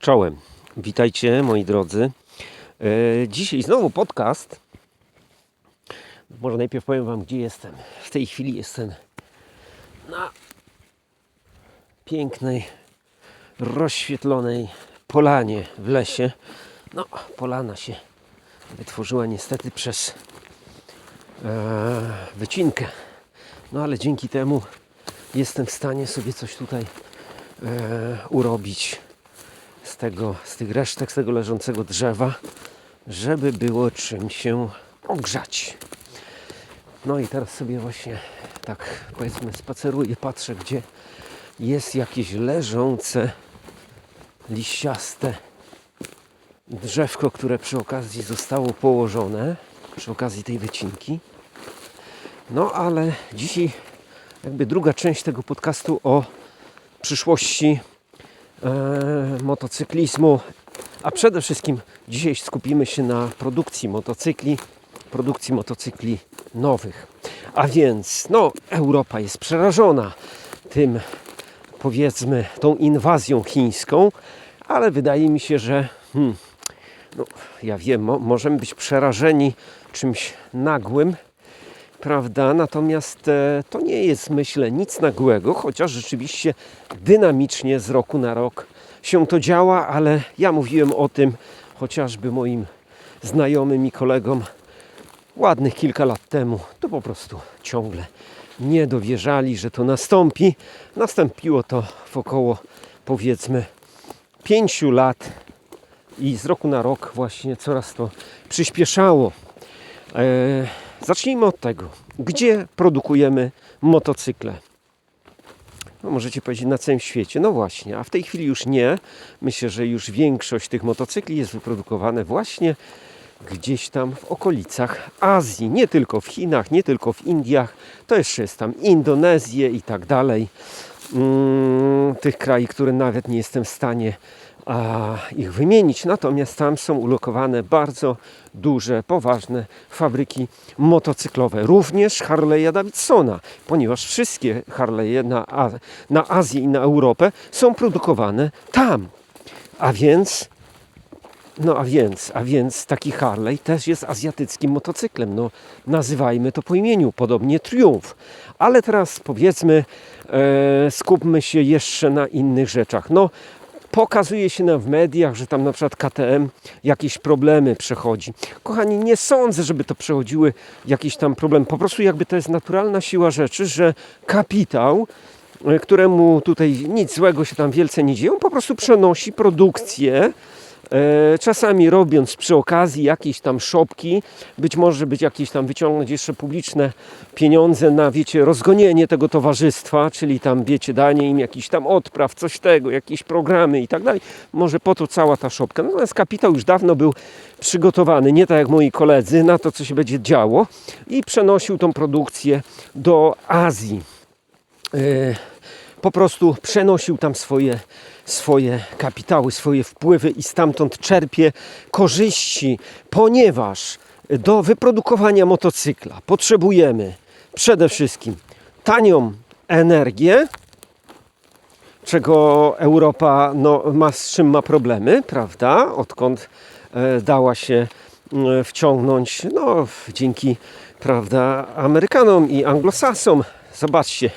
Czołem. Witajcie moi drodzy. E, dzisiaj znowu podcast. Może najpierw powiem Wam, gdzie jestem. W tej chwili jestem na pięknej, rozświetlonej polanie w lesie. No, polana się wytworzyła niestety przez e, wycinkę. No ale dzięki temu jestem w stanie sobie coś tutaj e, urobić z tego, z tych resztek, z tego leżącego drzewa, żeby było czym się ogrzać. No i teraz sobie właśnie tak powiedzmy spaceruję, patrzę gdzie jest jakieś leżące, liściaste drzewko, które przy okazji zostało położone, przy okazji tej wycinki. No ale dzisiaj jakby druga część tego podcastu o przyszłości motocyklizmu, a przede wszystkim dzisiaj skupimy się na produkcji motocykli, produkcji motocykli nowych. A więc, no, Europa jest przerażona tym, powiedzmy, tą inwazją chińską, ale wydaje mi się, że hmm, no, ja wiem, mo- możemy być przerażeni czymś nagłym, prawda? Natomiast e, to nie jest, myślę, nic nagłego, chociaż rzeczywiście dynamicznie z roku na rok się to działa, ale ja mówiłem o tym chociażby moim znajomym i kolegom ładnych kilka lat temu. To po prostu ciągle nie dowierzali, że to nastąpi. Nastąpiło to w około powiedzmy pięciu lat i z roku na rok właśnie coraz to przyspieszało. E, zacznijmy od tego, gdzie produkujemy motocykle. No, możecie powiedzieć na całym świecie. No właśnie, a w tej chwili już nie. Myślę, że już większość tych motocykli jest wyprodukowane właśnie gdzieś tam w okolicach Azji. Nie tylko w Chinach, nie tylko w Indiach. To jeszcze jest tam Indonezję i tak dalej. Mm, tych krajów, które nawet nie jestem w stanie ich wymienić. Natomiast tam są ulokowane bardzo duże, poważne fabryki motocyklowe. Również Harley'a Davidsona, ponieważ wszystkie Harley'e na, na Azję i na Europę są produkowane tam. A więc no a więc, a więc taki Harley też jest azjatyckim motocyklem. No, nazywajmy to po imieniu, podobnie Triumph. Ale teraz powiedzmy, e, skupmy się jeszcze na innych rzeczach. No, pokazuje się nam w mediach, że tam na przykład KTM jakieś problemy przechodzi. Kochani, nie sądzę, żeby to przechodziły jakieś tam problemy. Po prostu jakby to jest naturalna siła rzeczy, że kapitał e, któremu tutaj nic złego się tam wielce nie dzieje, on po prostu przenosi produkcję Czasami robiąc przy okazji jakieś tam szopki, być może być jakieś tam wyciągnąć jeszcze publiczne pieniądze na, wiecie, rozgonienie tego towarzystwa, czyli tam, wiecie, danie im jakiś tam odpraw, coś tego, jakieś programy i tak dalej. Może po to cała ta szopka. Natomiast kapitał już dawno był przygotowany, nie tak jak moi koledzy, na to, co się będzie działo i przenosił tą produkcję do Azji. E, po prostu przenosił tam swoje, swoje kapitały, swoje wpływy i stamtąd czerpie korzyści, ponieważ do wyprodukowania motocykla potrzebujemy przede wszystkim tanią energię, czego Europa no, ma, z czym ma problemy, prawda? Odkąd e, dała się e, wciągnąć, no, dzięki, prawda, Amerykanom i Anglosasom. Zobaczcie,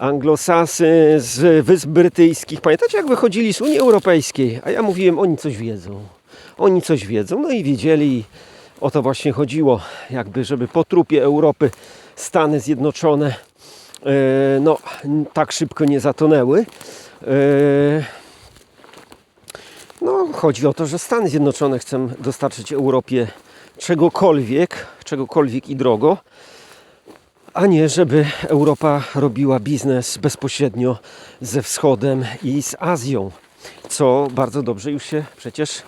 Anglosasy z Wysp Brytyjskich. Pamiętacie, jak wychodzili z Unii Europejskiej? A ja mówiłem, oni coś wiedzą. Oni coś wiedzą. No i wiedzieli. O to właśnie chodziło. Jakby, żeby po trupie Europy Stany Zjednoczone e, no, tak szybko nie zatonęły. E, no, chodzi o to, że Stany Zjednoczone chcą dostarczyć Europie czegokolwiek, czegokolwiek i drogo a nie żeby Europa robiła biznes bezpośrednio ze wschodem i z Azją, co bardzo dobrze już się przecież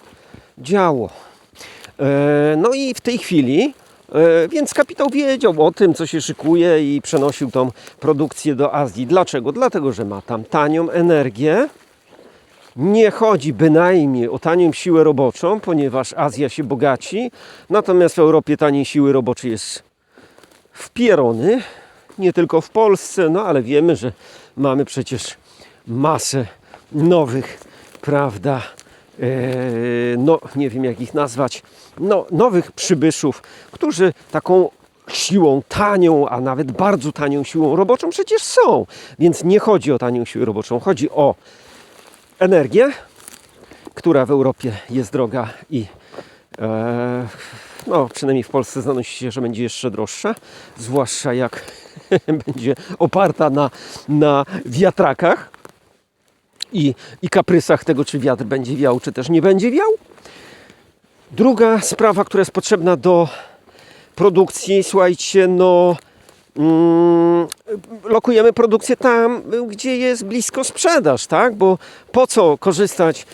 działo. E, No i w tej chwili, e, więc kapitał wiedział o tym, co się szykuje i przenosił tą produkcję do Azji. Dlaczego? Dlatego, że ma tam tanią energię. Nie chodzi bynajmniej o tanią siłę roboczą, ponieważ Azja się bogaci, natomiast w Europie taniej siły roboczej jest wpierony, nie tylko w Polsce, no ale wiemy, że mamy przecież masę nowych prawda, e, no nie wiem jak ich nazwać, no nowych przybyszów, którzy taką siłą tanią, a nawet bardzo tanią siłą roboczą przecież są. Więc nie chodzi o tanią siłę roboczą, chodzi o energię, która w Europie jest droga i e, no, przynajmniej w Polsce zanosi się, że będzie jeszcze droższa, zwłaszcza jak będzie oparta na, na wiatrakach i, i kaprysach tego, czy wiatr będzie wiał, czy też nie będzie wiał. Druga sprawa, która jest potrzebna do produkcji, słuchajcie, no lokujemy produkcję tam, gdzie jest blisko sprzedaż, tak? Bo po co korzystać y,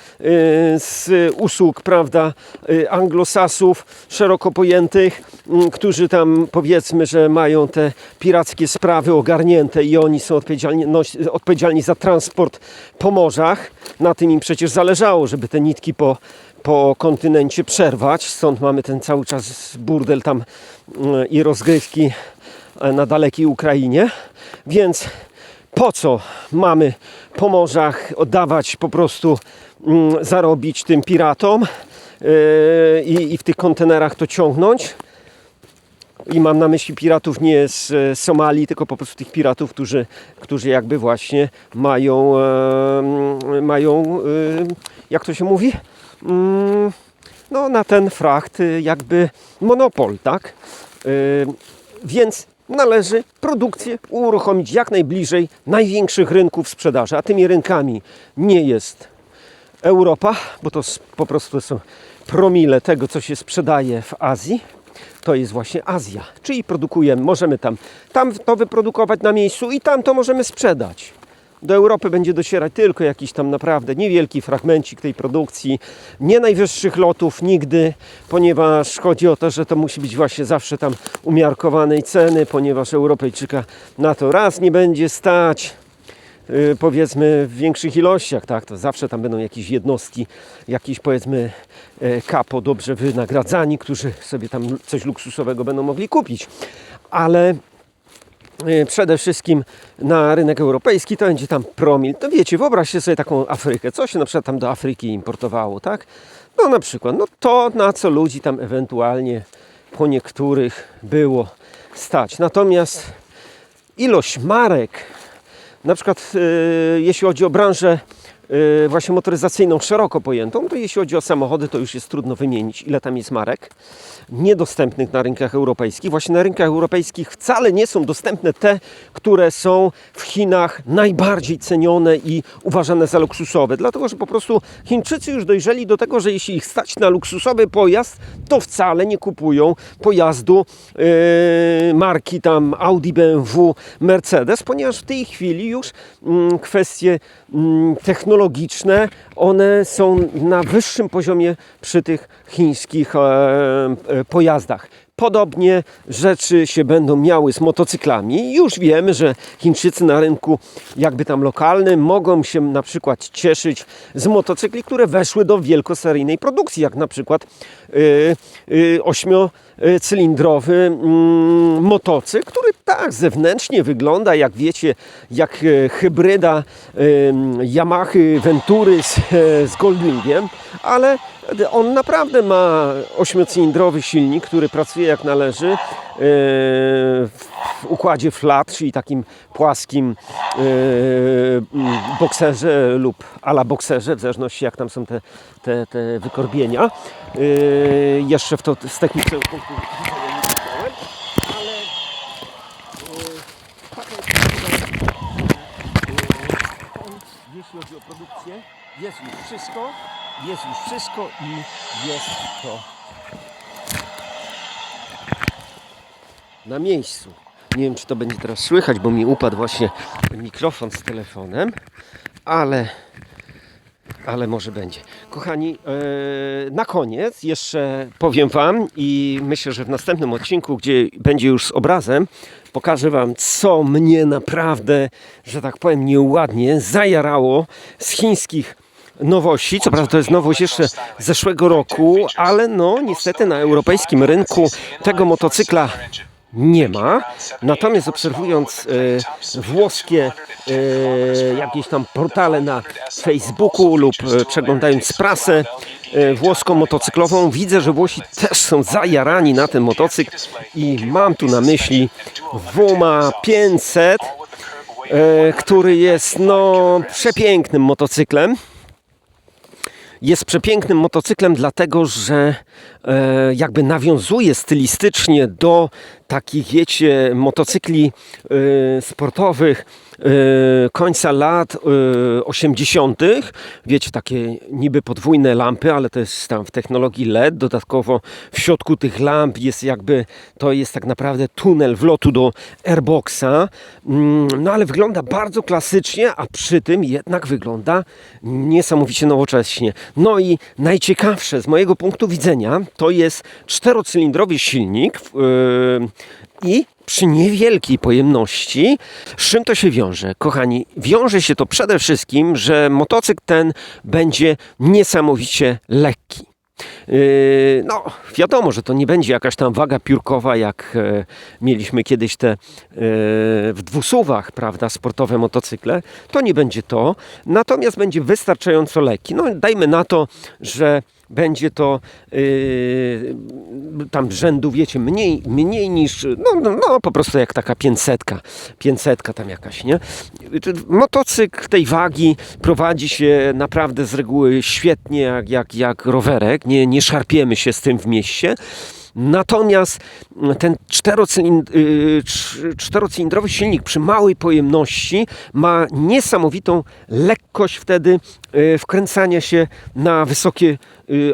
z usług, prawda, y, anglosasów szeroko pojętych, mm, którzy tam powiedzmy, że mają te pirackie sprawy ogarnięte i oni są odpowiedzialni, noś- odpowiedzialni za transport po morzach. Na tym im przecież zależało, żeby te nitki po, po kontynencie przerwać. Stąd mamy ten cały czas burdel tam y, i rozgrywki na dalekiej Ukrainie. Więc po co mamy po morzach oddawać po prostu mm, zarobić tym piratom yy, i, w tych kontenerach to ciągnąć? I mam na myśli piratów nie z e, Somalii, tylko po prostu tych piratów, którzy, którzy jakby właśnie mają, e, mają e, jak to się mówi? Mm, no, na ten fracht jakby monopol, tak? Y, Więc należy produkcję uruchomić jak najbliżej największych rynków sprzedaży, a tymi rynkami nie jest Europa, bo to po prostu są promile tego, co się sprzedaje w Azji. To jest właśnie Azja, czyli produkujemy, możemy tam, tam to wyprodukować na miejscu i tam to możemy sprzedać. Do Europy będzie docierać tylko jakiś tam naprawdę niewielki fragmencik tej produkcji, nie najwyższych lotów nigdy, ponieważ chodzi o to, że to musi być właśnie zawsze tam umiarkowanej ceny, ponieważ Europejczyka na to raz nie będzie stać, y, powiedzmy w większych ilościach, tak, to zawsze tam będą jakieś jednostki, jakieś powiedzmy e, kapo dobrze wynagradzani, którzy sobie tam coś luksusowego będą mogli kupić. Ale przede wszystkim na rynek europejski to będzie tam promil. To wiecie, wyobraźcie sobie taką Afrykę, co się na przykład tam do Afryki importowało, tak? No na przykład, no to na co ludzi tam ewentualnie po niektórych było stać. Natomiast ilość marek, na przykład e, jeśli chodzi o branżę właśnie motoryzacyjną szeroko pojętą, to jeśli chodzi o samochody, to już jest trudno wymienić, ile tam jest marek niedostępnych na rynkach europejskich. Właśnie na rynkach europejskich wcale nie są dostępne te, które są w Chinach najbardziej cenione i uważane za luksusowe. Dlatego, że po prostu Chińczycy już dojrzeli do tego, że jeśli ich stać na luksusowy pojazd, to wcale nie kupują pojazdu yy, marki tam Audi, BMW, Mercedes, ponieważ w tej chwili już mm, kwestie mm, technologiczne, one są na wyższym poziomie przy tych chińskich e, e, pojazdach. Podobnie rzeczy się będą miały z motocyklami. Już wiemy, że Chińczycy na rynku jakby tam lokalnym mogą się na przykład cieszyć z motocykli, które weszły do wielkoseryjnej produkcji, jak na przykład y, y, ośmiocylindrowy mm, motocykl, który tak zewnętrznie wygląda, jak wiecie, jak e, hybryda y, Yamahy Ventury z, z Goldwingiem, ale on naprawdę ma ośmiocylindrowy silnik, który pracuje jak należy e, w układzie flat, czyli takim płaskim e, bokserze lub ala bokserze, w zależności jak tam są te, te, te wykorbienia. E, Jeszcze w to z technicznego punktu jeśli chodzi o produkcję, jest już wszystko, jest już wszystko i jest to na miejscu. Nie wiem, czy to będzie teraz słychać, bo mi upadł właśnie mikrofon z telefonem, ale, ale może będzie. Kochani, e, na koniec jeszcze powiem Wam i myślę, że w następnym odcinku, gdzie będzie już z obrazem, pokażę Wam, co mnie naprawdę, że tak powiem, nieładnie zajarało z chińskich nowości. Co prawda to jest nowość jeszcze z zeszłego roku, ale no niestety na europejskim rynku tego motocykla nie ma. Natomiast obserwując e, włoskie e, jakieś tam portale na Facebooku lub e, przeglądając prasę e, włoską motocyklową, widzę, że Włosi też są zajarani na ten motocykl i mam tu na myśli Wuma 500, e, który jest no przepięknym motocyklem jest przepięknym motocyklem, dlatego że e, jakby nawiązuje stylistycznie do takich, wiecie, motocykli e, sportowych końca lat e, 80. Wiecie, takie niby podwójne lampy, ale to jest tam w technologii LED. Dodatkowo w środku tych lamp jest jakby, to jest tak naprawdę tunel wlotu do airboxa. Mm, No ale wygląda bardzo klasycznie, a przy tym jednak wygląda niesamowicie nowocześnie. No i najciekawsze z mojego punktu widzenia to jest czterocylindrowy silnik yy, i przy niewielkiej pojemności. Z czym to się wiąże? Kochani, wiąże się to przede wszystkim, że motocykl ten będzie niesamowicie lekki. Yy, No, wiadomo, że to nie będzie jakaś tam waga piórkowa, jak e, mieliśmy kiedyś te e, w dwusuwach, prawda, sportowe motocykle. To nie będzie to, natomiast będzie wystarczająco lekki. No, dajmy na to, że będzie to yy, tam rzędu, wiecie, mniej, mniej niż, no, no, no po prostu jak taka 500, 500 tam jakaś, nie? Motocykl tej wagi prowadzi się naprawdę z reguły świetnie, jak, jak, jak rowerek, nie, nie szarpiemy się z tym w mieście. Natomiast ten cz- czterocylindrowy silnik przy małej pojemności ma niesamowitą lekkość wtedy yy, wkręcania się na wysokie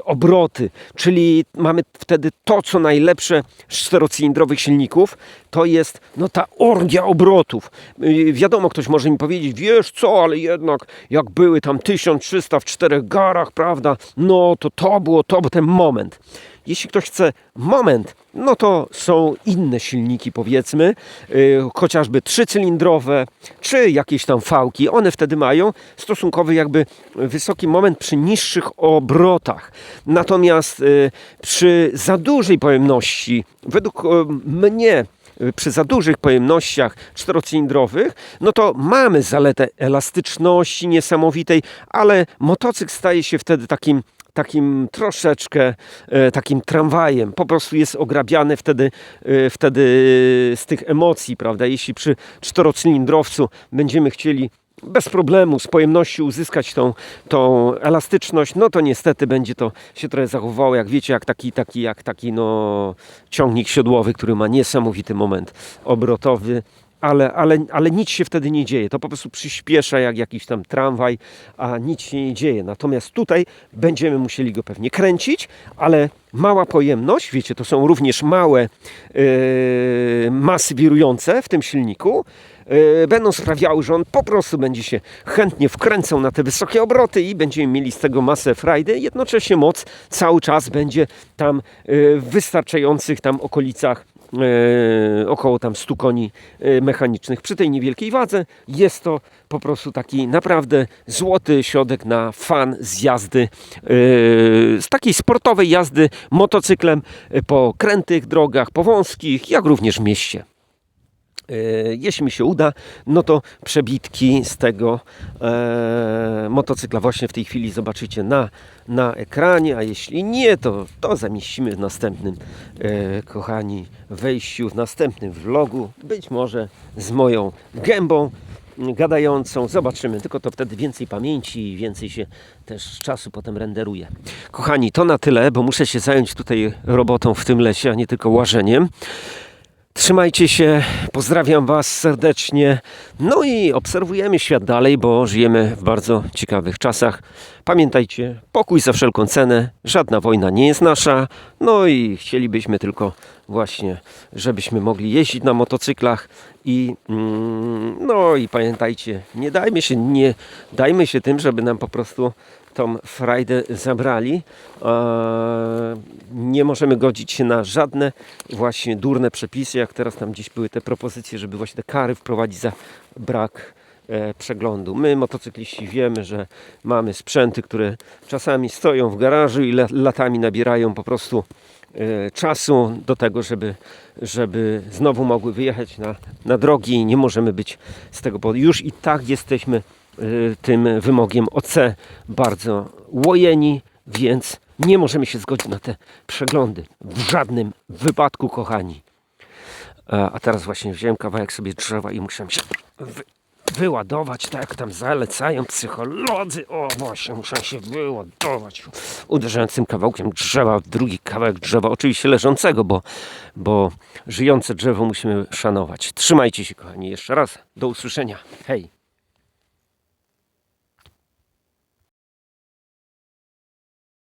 obroty. Czyli mamy wtedy to, co najlepsze z czterocylindrowych silników, to jest no, ta orgia obrotów. Yy, wiadomo, ktoś może mi powiedzieć, wiesz co, ale jednak jak były tam 1300 w czterech garach, prawda, no to to było, to był ten moment. Jeśli ktoś chce moment, no to są inne silniki, powiedzmy, yy, chociażby trzycylindrowe, czy jakieś tam fałki. One wtedy mają stosunkowy jakby wysoki moment przy niższych obrotach. Natomiast yy, przy za dużej pojemności, według yy, mnie, y, przy za dużych pojemnościach czterocylindrowych, no to mamy zaletę elastyczności niesamowitej, ale motocykl staje się wtedy takim takim troszeczkę e, takim tramwajem. Po prostu jest ograbiany wtedy, e, wtedy z tych emocji, prawda? Jeśli przy czterocylindrowcu będziemy chcieli bez problemu z pojemności uzyskać tą, tą elastyczność, no to niestety będzie to się trochę zachowało, jak wiecie, jak taki, taki, jak taki no, ciągnik siodłowy, który ma niesamowity moment obrotowy, ale, ale, ale nic się wtedy nie dzieje. To po prostu przyspiesza jak jakiś tam tramwaj, a nic się nie dzieje. Natomiast tutaj będziemy musieli go pewnie kręcić, ale mała pojemność, wiecie, to są również małe yy, masy wirujące w tym silniku, yy, będą sprawiały, że on po prostu będzie się chętnie wkręcał na te wysokie obroty i będziemy mieli z tego masę frajdy. Jednocześnie moc cały czas będzie tam yy, w wystarczających tam okolicach około tam 100 koni e, mechanicznych. Przy tej niewielkiej wadze jest to po prostu taki naprawdę złoty środek na fan z jazdy, e, z takiej sportowej jazdy motocyklem e, po krętych drogach, po wąskich, jak również w mieście. E, Jeśli mi się uda, no to przebitki z tego e, motocykla właśnie w tej chwili zobaczycie na, na ekranie, a jeśli nie, to, to zamieścimy w następnym, e, kochani, wejściu, w następnym vlogu, być może z moją gębą gadającą, zobaczymy, tylko to wtedy więcej pamięci i więcej się też czasu potem renderuje. Kochani, to na tyle, bo muszę się zająć tutaj robotą w tym lesie, a nie tylko łażeniem. Trzymajcie się, pozdrawiam Was serdecznie. No i obserwujemy świat dalej, bo żyjemy w bardzo ciekawych czasach. Pamiętajcie, pokój za wszelką cenę, żadna wojna nie jest nasza. No i chcielibyśmy tylko właśnie, żebyśmy mogli jeździć na motocyklach i mm, no i pamiętajcie, nie dajmy się, nie dajmy się tym, żeby nam po prostu tą frajdę zabrali. Nie możemy godzić się na żadne właśnie durne przepisy, jak teraz tam gdzieś były te propozycje, żeby właśnie te kary wprowadzić za brak e, przeglądu. My, motocykliści, wiemy, że mamy sprzęty, które czasami stoją w garażu i la- latami nabierają po prostu e, czasu do tego, żeby, żeby znowu mogły wyjechać na, na drogi i nie możemy być z tego powodu. Już i tak jesteśmy tym wymogiem OC bardzo łojeni, więc nie możemy się zgodzić na te przeglądy. W żadnym wypadku, kochani. E, A teraz właśnie wziąłem kawałek sobie drzewa i muszę się wy, wyładować, tak jak tam zalecają psycholodzy. O, właśnie, muszę się wyładować. Uderzając tym kawałkiem drzewa w drugi kawałek drzewa, oczywiście leżącego, bo, bo żyjące drzewo musimy szanować. Trzymajcie się, kochani, jeszcze raz. Do usłyszenia. Hej.